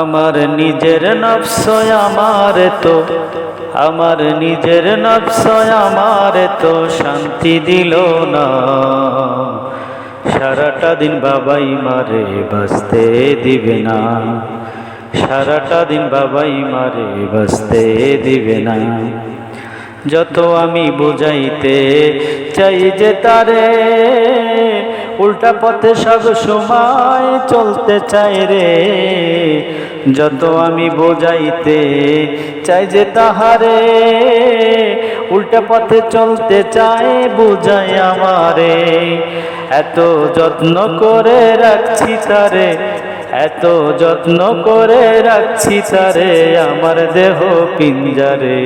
আমার নিজের নফসয় আমার তো, আমার নিজের নফসয় আমার তো শান্তি দিল না। সারাটা দিন বাবাই মারে বাঁচতে দিবে না। সারাটা দিন বাবাই মারে বাঁচতে দিবে না। যত আমি বুঝাইতে চাই যে তারে উল্টা পথে সব সময় চলতে চাই রে। যত আমি বোঝাইতে চাই যে তাহারে, উল্টা পথে চলতে চাই বুঝাই আমারে। এত যত্ন করে রাখছি তারে, এত যত্ন করে রাখছি তারে, আমার দেহ পিঞ্জারে,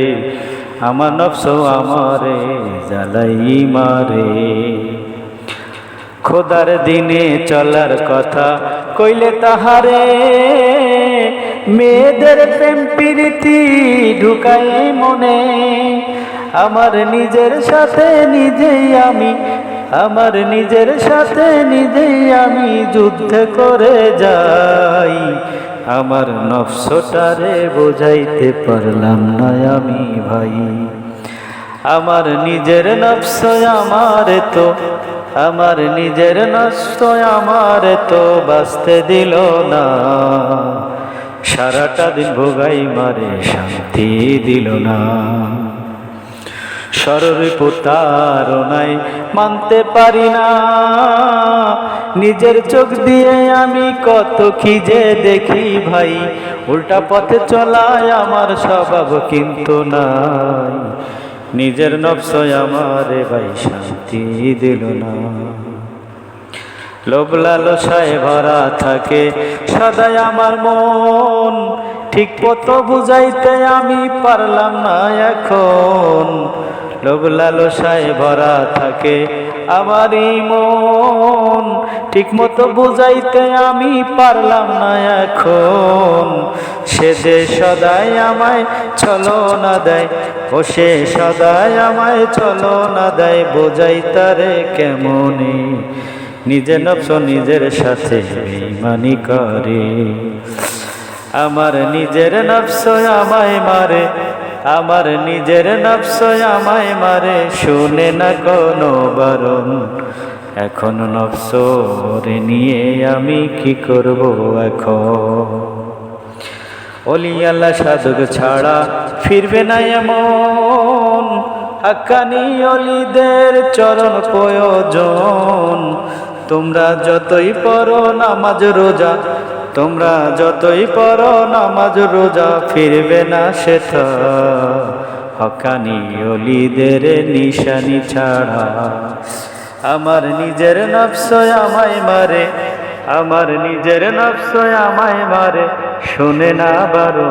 আমার নফস আমারে, জ্বালাই মারে। খোদার দিনে চলার কথা কইলে তাহারে মেয়েদের প্রেম প্রীতি ঢুকাই মনে। আমার নিজের সাথে নিজেই আমি, আমার নিজের সাথে নিজেই আমি যুদ্ধ করে যাই। আমার নফসটারে বোঝাইতে পারলাম না আমি ভাই। আমার নিজের নফস আমার তো, আমার নিজের নষ্ট আমার তো বাঁচতে দিল না। সারাটা দিন ভোগাই মারে, শান্তি দিল না। সররে নাই, মানতে পারি না। নিজের চোখ দিয়ে আমি কত কি যে দেখি ভাই, উল্টা পথে চলায় আমার স্বভাব কিন্তু নাই। নিজের নবসয় আমারে ভাই শান্তি দিল না। লোভ লালসায় ভরা থাকে সদাই আমার মন। ঠিক পথ বুঝাইতে আমি পারলাম না এখন। লোভ লালসায় ভরা থাকে আমারই মন। ঠিক মতো বুঝাইতে আমি পারলাম না এখন। সে যে সদাই আমায় চলো না দেয় ও সে সদাই আমায় চলো না দেয়, বোঝাই তারে কেমনে? নিজের নফস নিজের সাথে বেইমানি করে। আমার নিজের নফস আমায় মারে, আমার নিজের নফস আমায় মারে, শুনে না কোনো বারণ। এখন নফস নিয়ে আমি কি করব এখন? অলি আল্লাহ সাধক ছাড়া ফিরবে না এমন। হাক্কানি অলিদের চরণ প্রয়োজন। তোমরা যতই পড়ো নামাজ রোজা, তোমরা যতই পড়ো নামাজ রোজা, ফিরবে না সেটা হকানি অলিদের নিশানি ছাড়া। আমার নিজের নফসয় আমায় মারে আমার নিজের নফসয় আমায় মারে শুনে না বারো